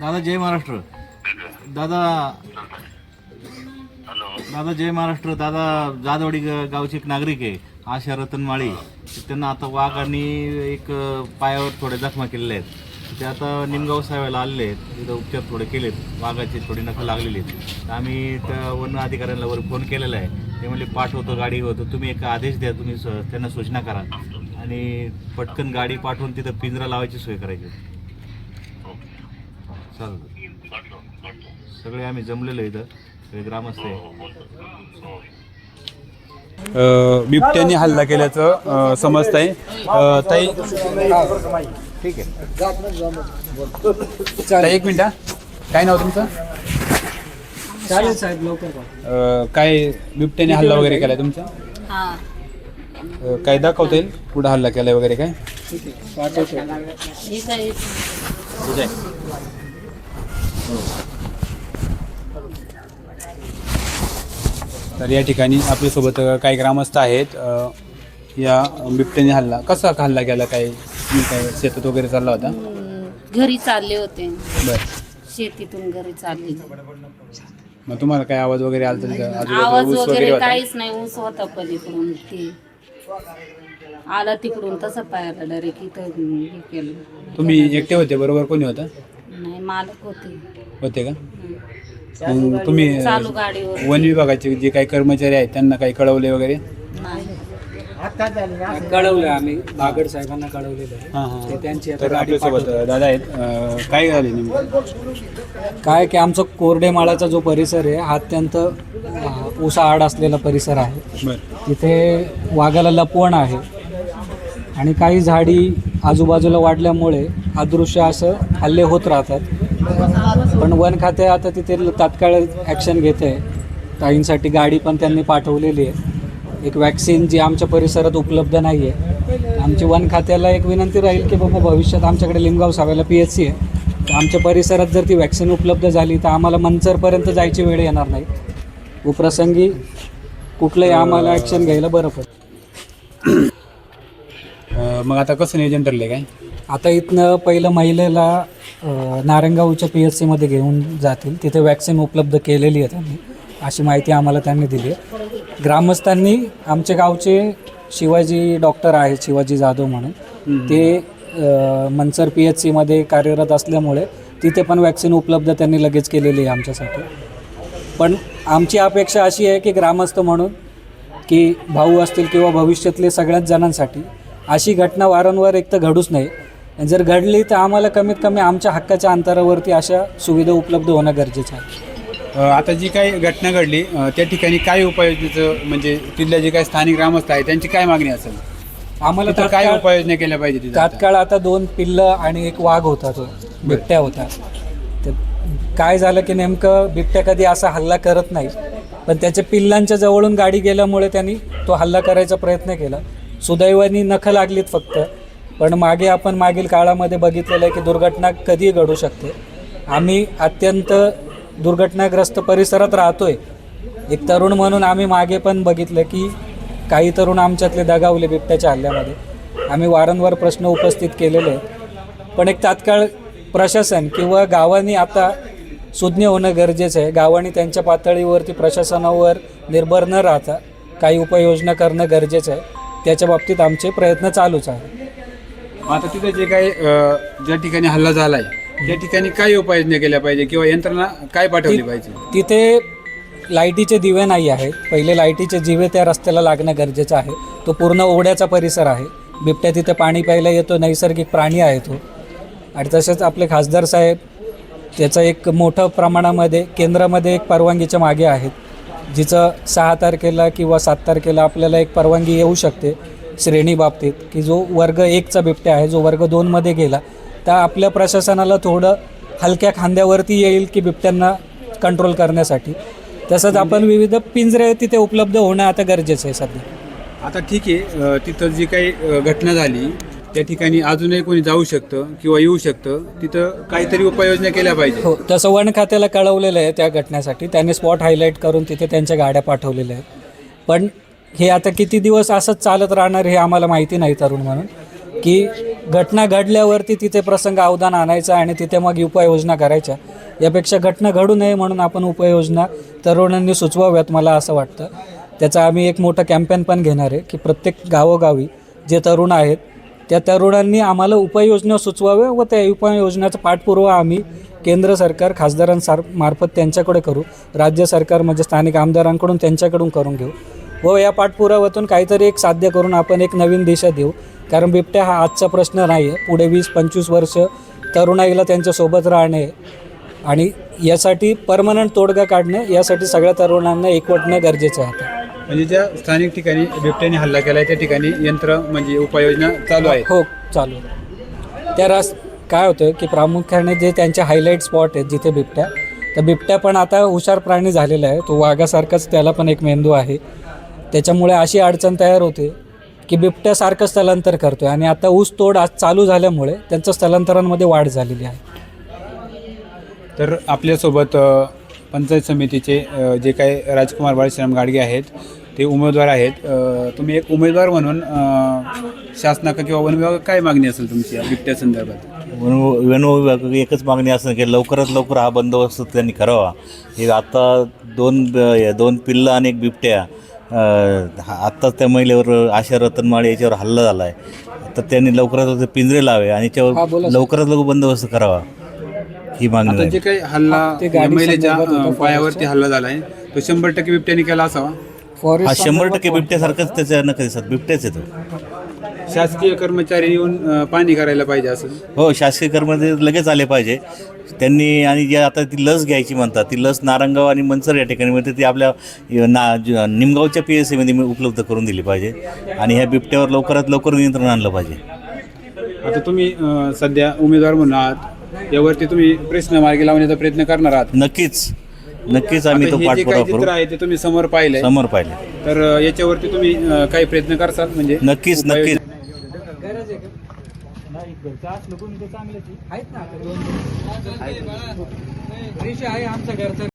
दादा जय महाराष्ट्र. दादा दादा जय महाराष्ट्र. दादा जादवाडी गावचे एक नागरिक आहे आशा रतन माळी त्यांना आता वाघ आणि एक पायावर थोड्या जखमा केलेल्या आहेत. ते आता निमगाव साहेबाला आलेले आहेत. तिथं उपचार थोडे केलेत. वाघाची थोडी नखं लागलेली आहेत. तर आम्ही त्या वन अधिकाऱ्यांना वर फोन केलेला आहे. ते म्हणले पाठवतो गाडी होतो. तुम्ही एक आदेश द्या. तुम्ही स- त्यांना सूचना करा. आणि पटकन गाडी पाठवून तिथं पिंजरा लावायची सोय करायची. सगळे आम्ही जमलेलो इथं. सगळे ग्रामस्थ आहे. अ, बिबट्याने हल्ला केल्याचं अ, समजतंय. अ, ताई. ठीक आहे. ताई, एक मिनिट हा. काय नाव तुमचं? चालेल साहेब लवकर काय बिबट्याने हल्ला वगैरे केलाय तुमचा? हा. काय दाखवता येईल? कुठं हल्ला केलाय वगैरे काय? तर या ठिकाणी आपल्यासोबत काही ग्रामस्थ आहेत. अ, या बिबट्याने हल्ला कसा हल्ला केला? काय तुम्ही काय शेतात वगैरे चालला होता? हम्म, घरी चालले होते. बर. शेतीतून घरी चालले. मग तुम्हाला काय आवाज वगैरे आला तर आजूबाजूला आवाज ऊस वगैरे होता? काहीच नाही ऊस होता पलीकडून ते. आला तिकडून तसं पाहायला डायरेक्ट इथं हे केलं. तुम्ही एकटे होते बरोबर? कोणी होता? नाही मालक होते. होते का. मग तुम्ही चालू गाडीवर वन विभागाचे जे काही कर्मचारी आहेत त्यांना काही कळवले वगैरे? नाही. कळवलं आम्ही. बागड साहेबांना कळवलेलं आहे. हां हां त्यांची आता तर गाडी आपल्यासोबत दादा आहेत. अं, काय झाले नेमकं? काय की आमचा कोरडेमाळाचा जो परिसर आहे हा अत्यंत अं, ऊसाआड असलेला परिसर आहे. बरं. तिथे वाघाला लपवण आहे. आणि काही झाडी आजूबाजूला वाढल्यामुळे अदृश्य असं हल्ले होत राहतात. पण वन खाते आता तिथे तात्काळ ॲक्शन घेत आहे ताईंसाठी गाडी पण त्यांनी पाठवलेली आहे. एक वॅक्सिन जी आमच्या परिसरात उपलब्ध नाही आहे आमची वन खात्याला एक विनंती राहील की बाबा भविष्यात आमच्याकडे लिमगाव सावेला पी एच सी आहे. तर आमच्या परिसरात जर ती वॅक्सिन उपलब्ध झाली तर आम्हाला मंचरपर्यंत जायची वेळ येणार नाही. उपप्रसंगी कुठलंही आम्हाला ॲक्शन घ्यायला बरं पडतं. मग आता कसं नियोजन ठरले काय? आता इथनं पहिलं महिलेला अ, नारायणगावच्या पी एच सीमध्ये घेऊन जातील. तिथे वॅक्सिन उपलब्ध केलेली आहे त्यांनी. अशी माहिती आम्हाला त्यांनी दिली आहे. ग्रामस्थांनी आमच्या गावचे शिवाजी डॉक्टर आहेत शिवाजी जाधव म्हणून. ते अ, मनसर पी एच सीमध्ये कार्यरत असल्यामुळे तिथे पण वॅक्सिन उपलब्ध त्यांनी लगेच केलेली आहे आमच्यासाठी. पण आमची अपेक्षा अशी आहे की ग्रामस्थ म्हणून की भाऊ असतील किंवा भविष्यातले सगळ्याच जणांसाठी अशी घटना वारंवार एक तर घडूच नाही. जर घडली तर आम्हाला कमीत कमी आमच्या हक्काच्या अंतरावरती अशा सुविधा उपलब्ध होणं गरजेचं आहे. आता जी काही घटना घडली त्या ठिकाणी काय उपाययोजनेचं म्हणजे तिथल्या जे काही स्थानिक ग्रामस्थ आहेत त्यांची काय मागणी असेल? आम्हाला तिथं काय उपाययोजना केल्या पाहिजे तिथं आता? तात्काळ आता दोन पिल्लं आणि एक वाघ होता तो बिबट्या होता. तर काय झालं की नेमकं बिबट्या कधी असा हल्ला करत नाही पण त्याच्या पिल्लांच्या जवळून गाडी गेल्यामुळे त्यांनी तो हल्ला करायचा प्रयत्न केला. सुदैवानी नखं लागलीत फक्त. पण मागे आपण मागील काळामध्ये बघितलेलं आहे की दुर्घटना कधीही घडू शकते. आम्ही अत्यंत दुर्घटनाग्रस्त परिसरात राहतोय. एक तरुण म्हणून आम्ही मागे पण बघितलं की काही तरुण आमच्यातले दगावले बिबट्याच्या हल्ल्यामध्ये. आम्ही वारंवार प्रश्न उपस्थित केलेले आहेत. पण एक तात्काळ प्रशासन किंवा गावांनी आता सुज्ञ होणं गरजेचं आहे. गावांनी त्यांच्या पातळीवरती प्रशासनावर निर्भर न राहता काही उपाययोजना करणं गरजेचं आहे. त्याच्या बाबतीत आमचे प्रयत्न चालूच आहेत. आता तिथे जे काही अं, ज्या ठिकाणी हल्ला झालाय त्या ठिकाणी काय उपाययोजना केल्या पाहिजे किंवा यंत्रणा काय पाठवली पाहिजे? तिथे लाईटीचे दिवे नाही आहेत. पहिले लाईटीचे दिवे त्या रस्त्याला लागणं गरजेचं आहे. तो पूर्ण ओढ्याचा परिसर आहे. बिबट्या तिथे पाणी प्यायला येतो नैसर्गिक प्राणी आहे तो. आणि तसेच आपले खासदार साहेब त्याचं एक मोठं प्रमाणामध्ये केंद्रामध्ये एक परवानगीच्या मागे आहेत. जिचं सहा तारखेला किंवा सात तारखेला आपल्याला एक परवानगी येऊ शकते श्रेणी बाबतीत की जो वर्ग एकचा बिबट्या आहे जो वर्ग दोनमध्ये गेला तर आपल्या प्रशासनाला थोडं हलक्या खांद्यावरती येईल की बिबट्यांना कंट्रोल करण्यासाठी. तसंच आपण विविध पिंजरे तिथे उपलब्ध होणं आता गरजेचं आहे सध्या. आता ठीक आहे तिथं जी काही घटना झाली त्या ठिकाणी अजूनही कोणी जाऊ शकतं किंवा येऊ शकतं तिथं काहीतरी उपाययोजना केल्या पाहिजे. हो तसं वन खात्याला कळवलेलं आहे त्या घटनेसाठी. त्यांनी स्पॉट हायलाईट करून तिथे त्यांच्या गाड्या पाठवलेल्या आहेत. पण हे आता किती दिवस असंच चालत राहणार हे आम्हाला माहिती नाही तरुण म्हणून. की घटना घडल्यावरती तिथे प्रसंग अवदान आणायचा आणि तिथे मग उपाययोजना करायच्या. यापेक्षा घटना घडू नये म्हणून आपण उपाययोजना तरुणांनी सुचवाव्यात मला असं वाटतं. त्याचा आम्ही एक मोठं कॅम्पेन पण घेणार आहे की प्रत्येक गावोगावी जे तरुण आहेत त्या तरुणांनी आम्हाला उपाययोजना सुचवाव्या व त्या उपाययोजनाचा पाठपुरावा आम्ही केंद्र सरकार खासदारांसार मार्फत त्यांच्याकडे करू. राज्य सरकार म्हणजे स्थानिक आमदारांकडून त्यांच्याकडून करून घेऊ. व या पाठपुराव्यातून काहीतरी एक साध्य करून आपण एक नवीन दिशा देऊ. कारण बिबट्या हा आजचा प्रश्न नाही आहे पुढे वीस पंचवीस वर्ष तरुणाईला त्यांच्यासोबत राहणे आणि यासाठी परमनंट तोडगा काढणे यासाठी सगळ्या तरुणांना एकवटणं गरजेचं आहे आता. म्हणजे ज्या स्थानिक ठिकाणी बिबट्याने हल्ला केला त्या ठिकाणी यंत्र म्हणजे उपाययोजना चालू आहेत. हो चालू आहे. त्या रास काय होतं की प्रामुख्याने जे त्यांचे हायलाईट स्पॉट आहेत जिथे बिबट्या तर बिबट्या पण आता हुशार प्राणी झालेला आहे. तो वाघासारखाच त्याला पण एक मेंदू आहे. त्याच्यामुळे अशी अडचण तयार होते की बिबट्यासारखं स्थलांतर करतो आणि आता ऊस तोड आज चालू झाल्यामुळे त्यांच्या स्थलांतरांमध्ये वाढ झालेली आहे. तर आपल्यासोबत अ, पंचायत समितीचे जे काही राजकुमार बाळश्राम गाडगे आहेत ते उमेदवार आहेत. तुम्ही एक उमेदवार म्हणून अ, शासनाकडे किंवा वन विभागात काय मागणी असेल तुमची या बिबट्या संदर्भात? वन वन विभाग एकच मागणी असं की लवकरात लवकर हा बंदोबस्त त्यांनी करावा. हे आता दोन दोन पिल्लं आणि एक बिबट्या आत्ताच त्या महिलेवर आशा रतनमाळे याच्यावर हल्ला झाला आहे तर त्यांनी लवकरात लवकर पिंजरे लावे आणि याच्यावर लवकरात लवकर बंदोबस्त करावा. ही मागणी आता जे काही हल्ला ते गाडी महिलेच्या संदर्भात अ, होता पायावरती हल्ला झाला आहे तो शंभर टक्के बिबट्याने केला असावा. हा फॉरेस्ट शंभर टक्के बिबट्यासारखंच त्याच्या नका दिसत बिबट्याच येतो शासकीय कर्मचारी येऊन अ, पाहणी करायला पाहिजे असं. हो शासकीय कर्मचारी लगेच आले पाहिजे. त्यांनी आणि जे आता ती लस घ्यायची म्हणतात ती लस नारंगाव आणि मनसर या ठिकाणी मिळते ती आपल्या ना ज- निमगावच्या पी एस सीमध्ये उपलब्ध करून दिली पाहिजे. आणि ह्या बिबट्यावर लवकरात लवकर नियंत्रण आणलं पाहिजे. आता तुम्ही अ, सध्या उमेदवार म्हणून आहात. यावरती तुम्ही प्रश्न मार्गी लावण्याचा प्रयत्न करणार आहात. नक्कीच. नक्कीच आम्ही आता तो हे जे काही पाठपुरावा चित्र करू. आहे ते तुम्ही समोर पाहिलंय. समोर पाहिले. तर अ, याच्यावरती तुम्ही अ, काही प्रयत्न करसाल म्हणजे नक्कीच नक्कीच. आहेत ना आता दोन आहे आमच्या घरचं.